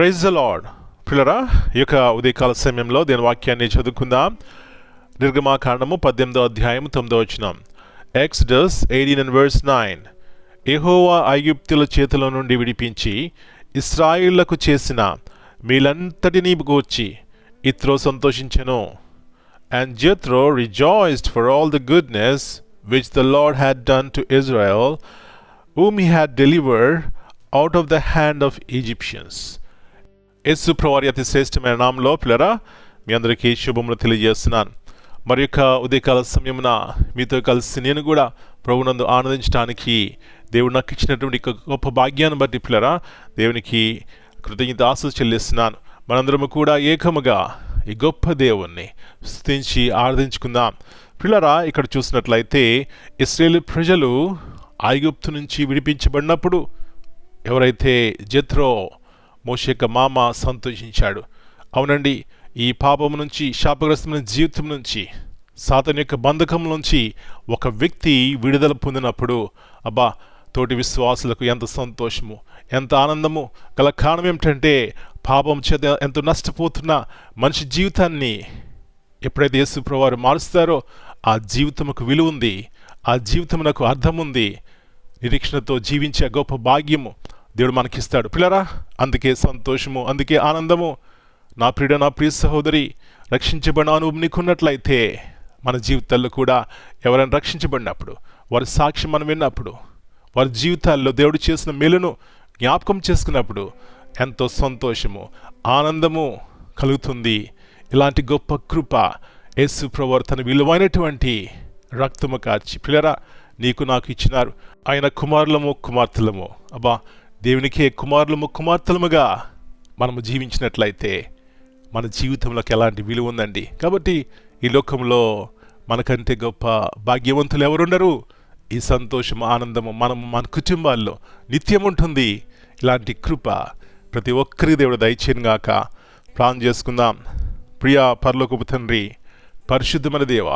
Praise the lord పిల్లరా ఈ యొక్క ఉదయకాల సమయంలో దీని వాక్యాన్ని చదువుకుందాం నిర్గమాకాండము పద్దెనిమిదో అధ్యాయం తొమ్మిదో వచ్చినాం Exodus eighteen and verse nine ఎహోవా ఐగుప్తుల చేతిలో నుండి విడిపించి ఇస్రాయిళ్లకు చేసిన మీలంతటినీ గూర్చి ఇత్రో సంతోషించెను And Jethro rejoiced for all the goodness which the Lord had done to Israel, whom he had delivered out of the hand of Egyptians. Yesu ప్రవారి అతి శ్రేష్టమైన నామంలో పిల్లరా మీ అందరికీ శుభములు తెలియజేస్తున్నాను. మరి యొక్క ఉదయకాల సమయమున మీతో కలిసి నేను కూడా ప్రభునందు ఆనందించడానికి దేవుడు నాకు ఇచ్చినటువంటి గొప్ప భాగ్యాన్ని బట్టి పిల్లరా దేవునికి కృతజ్ఞత ఆశ చెల్లిస్తున్నాను. మనందరము కూడా ఏకముగా ఈ గొప్ప దేవుణ్ణి స్థుతించి ఆరాధించుకుందాం. పిల్లరా ఇక్కడ చూసినట్లయితే ఇస్రాయేల్ ప్రజలు ఐగుప్తు నుంచి విడిపించబడినప్పుడు ఎవరైతే జత్రో మోషేక యొక్క మామ సంతోషించాడు. అవునండి ఈ పాపం నుంచి శాపగ్రస్తమైన జీవితం నుంచి సాతన్ యొక్క బంధకం నుంచి ఒక వ్యక్తి విడుదల పొందినప్పుడు అబ్బా తోటి విశ్వాసులకు ఎంత సంతోషము ఎంత ఆనందము గల కారణం ఏమిటంటే పాపం చేత ఎంత నష్టపోతున్న మనిషి జీవితాన్ని ఎప్పుడైతే యేసు వారు మారుస్తారో ఆ జీవితముకు విలువ ఉంది ఆ జీవితమునకు అర్థం ఉంది నిరీక్షణతో జీవించే గొప్ప భాగ్యము. దేవుడు మనకిస్తాడు. పిల్లరా అందుకే సంతోషము అందుకే ఆనందము. నా ప్రియుడ నా ప్రియ సహోదరి రక్షించబడిన అనుభవం నీకున్నట్లయితే మన జీవితాల్లో కూడా ఎవరైనా రక్షించబడినప్పుడు వారి సాక్ష్యం మనం విన్నప్పుడు వారి జీవితాల్లో దేవుడు చేసిన మేలును జ్ఞాపకం చేసుకున్నప్పుడు ఎంతో సంతోషము ఆనందము కలుగుతుంది. ఇలాంటి గొప్ప కృప యేసు ప్రవర్తన విలువైనటువంటి రక్తము కార్చి పిల్లరా నీకు నాకు ఇచ్చినారు. ఆయన కుమారులము కుమార్తెలము. అబ్బా దేవునికే కుమారులము కుమార్తెలముగా మనము జీవించినట్లయితే మన జీవితంలోకి ఎలాంటి విలువ ఉందండి? కాబట్టి ఈ లోకంలో మనకంటే గొప్ప భాగ్యవంతులు ఎవరుండరు? ఈ సంతోషం ఆనందము మనము మన కుటుంబాల్లో నిత్యం ఉంటుంది. ఇలాంటి కృప ప్రతి ఒక్కరి దేవుడు దయచేయనుగాక ప్లాన్ చేసుకుందాం. ప్రియా పరలోకపు తండ్రి పరిశుద్ధమైన దేవ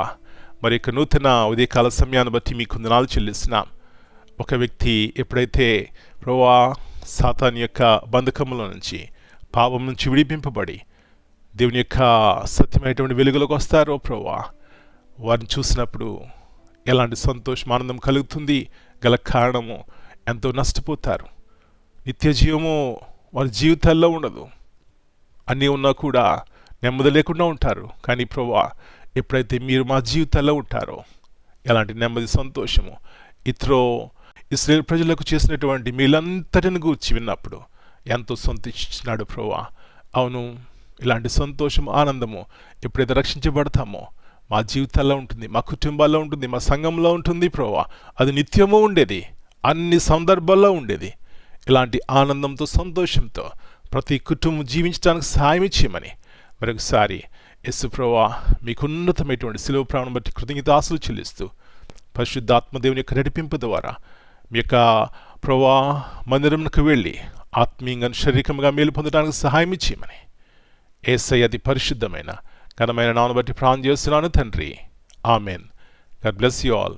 మరి యొక్క నూతన ఉదయకాల సమయాన్ని బట్టి మీకు వందనాలు చెల్లిస్తున్నాం. ఒక వ్యక్తి ఎప్పుడైతే ప్రవా సాతాన్ యొక్క బంధకముల నుంచి పాపం నుంచి విడిపింపబడి దేవుని యొక్క సత్యమైనటువంటి వెలుగులోకి వస్తారో ప్రవ్వా వారిని చూసినప్పుడు ఎలాంటి సంతోషం ఆనందం కలుగుతుంది? గల కారణము ఎంతో నష్టపోతారు. నిత్య జీవము వారి జీవితాల్లో ఉండదు. అన్నీ ఉన్నా కూడా నెమ్మది లేకుండా ఉంటారు. కానీ ప్రవ్వా ఎప్పుడైతే మీరు మా జీవితాల్లో ఉంటారో ఎలాంటి నెమ్మది సంతోషము ఇతరో ఇస్రాయేల్ ప్రజలకు చేసినటువంటి మీలంతటిని గూర్చి విన్నప్పుడు ఎంతో సంతోషించినాడు ప్రవ్వా అవును ఇలాంటి సంతోషం ఆనందము ఎప్పుడైతే రక్షించబడతామో మా జీవితాల్లో ఉంటుంది మా కుటుంబాల్లో ఉంటుంది మా సంఘంలో ఉంటుంది ప్రోవా అది నిత్యము ఉండేది అన్ని సందర్భాల్లో ఉండేది. ఇలాంటి ఆనందంతో సంతోషంతో ప్రతి కుటుంబం జీవించడానికి సహాయం ఇచ్చేయమని మరొకసారి యస్సు ప్రోవా మీకు ఉన్నతమైనటువంటి శిలువ ప్రాణం బట్టి కృతజ్ఞతాసులు చెల్లిస్తూ పరిశుద్ధాత్మదేవుని యొక్క నడిపింపు ద్వారా మీ యొక్క ప్రభా మందిరంకు వెళ్ళి ఆత్మీయంగా శారీరకంగా మేలు పొందడానికి సహాయం ఇచ్చేయమని. ఏసై అది పరిశుద్ధమైన ఘనమైన నాను బట్టి ప్రాణం చేస్తున్నాను తండ్రి. Amen. God bless you all.